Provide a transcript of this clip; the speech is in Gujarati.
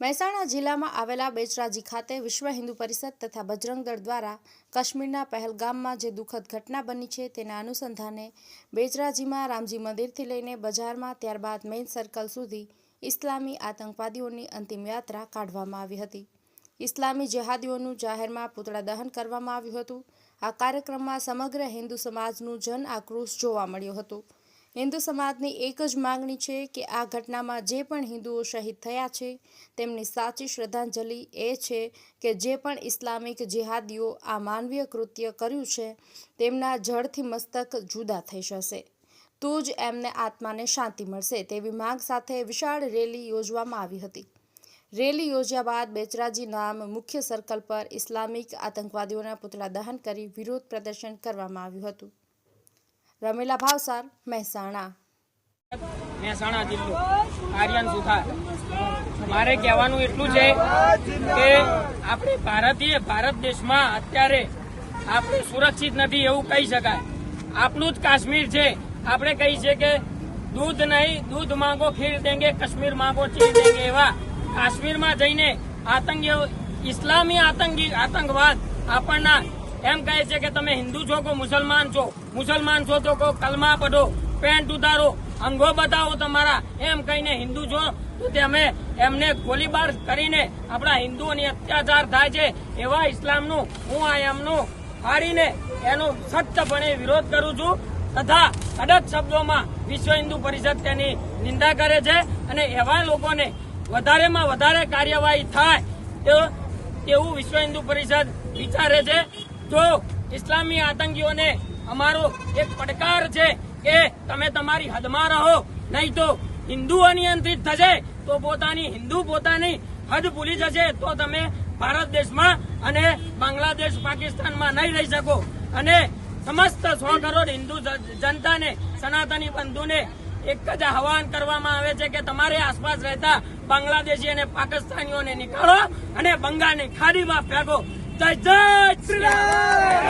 મહેસાણા જિલ્લામાં આવેલા બેચરાજી ખાતે વિશ્વ હિન્દુ પરિષદ તથા બજરંગ દળ દ્વારા કાશ્મીરના પહેલગામમાં જે દુઃખદ ઘટના બની છે તેના અનુસંધાને બેચરાજીમાં રામજી મંદિરથી લઈને બજારમાં ત્યારબાદ મેઇન સર્કલ સુધી ઇસ્લામી આતંકવાદીઓની અંતિમ યાત્રા કાઢવામાં આવી હતી. ઇસ્લામી જેહાદીઓનું જાહેરમાં પૂતળા દહન કરવામાં આવ્યું હતું. આ કાર્યક્રમમાં સમગ્ર હિન્દુ સમાજનું જન આક્રોશ જોવા મળ્યો હતો. હિન્દુ સમાજની એક જ માંગણી છે કે આ ઘટનામાં જે પણ હિન્દુઓ શહીદ થયા છે, તેમની સાચી શ્રદ્ધાંજલિ એ છે કે જે પણ ઇસ્લામિક જેહાદીઓ આ માનવીય કૃત્ય કર્યું છે, તેમના જડથી મસ્તક જુદા થઈ જશે. તો જ એમને આત્માને શાંતિ મળશે તેવી માંગ સાથે વિશાળ રેલી યોજવામાં આવી હતી. રેલી યોજ્યા બાદ બેચરાજી નામ મુખ્ય સર્કલ પર ઇસ્લામિક આતંકવાદીઓના પુતળા દહન કરી વિરોધ પ્રદર્શન કરવામાં આવ્યું હતું. રમીલા ભાવસાર, મહેસાણા. મહેસાણા જિલ્લો. આર્યન સુથાર. મારે કહેવાનું એટલું છે કે આપણે ભારતીય ભારત દેશમાં અત્યારે આપણે સુરક્ષિત નથી એવું કહી શકાય. આપણું જ કાશ્મીર છે. આપણે કહી છે કે દૂધ નહીં, દૂધ માંગો, ખીર દેંગે, કાશ્મીર માંગો, ચીર દેંગે એવા કાશ્મીરમાં જઈને આતંકીઓ, ઇસ્લામી આતંકી, આતંકવાદ આપણના એમ કહે છે કે તમે હિન્દુ છો કે મુસલમાન છો? મુસલમાન છો તો કો કલમા પઢો, પેન્ટ ઉતારો, અંગો બતાવો તમારા. એમ કહીને હિન્દુ છો તો તમે એમને ગોળીબાર કરીને આપણા હિન્દુઓની અત્યાચાર થાય છે. એવા ઇસ્લામનું હું આ એમનું ફાડીને એનો સખ્તપણે વિરોધ કરું છું તથા કડક શબ્દોમાં વિશ્વ હિન્દુ પરિષદ તેની નિંદા કરે છે અને એવા લોકોને વધારેમાં વધારે કાર્યવાહી થાય તેવું વિશ્વ હિન્દુ પરિષદ વિચારે છે. જો ઇસ્લામી આતંકીઓને અમારો એક પડકાર છે કે તમે તમારી હદમાં રહો, નહીં તો હિન્દુ અનિયંત્રિત થશે, તો પોતાની હિન્દુ પોતાની હદ ભૂલી જશે, તો તમે ભારત દેશમાં અને બાંગ્લાદેશ પાકિસ્તાનમાં નહીં રહી શકો. અને સમસ્ત સો કરોડ હિન્દુ જનતાને, સનાતની બંધુને એક જ આહવાન કરવામાં આવે છે કે તમારી આસપાસ રહેતા બાંગ્લાદેશી અને પાકિસ્તાનીઓને નીકાળો અને બંગાળની ખાડીમાં ફેંકો. जय जय श्रीराम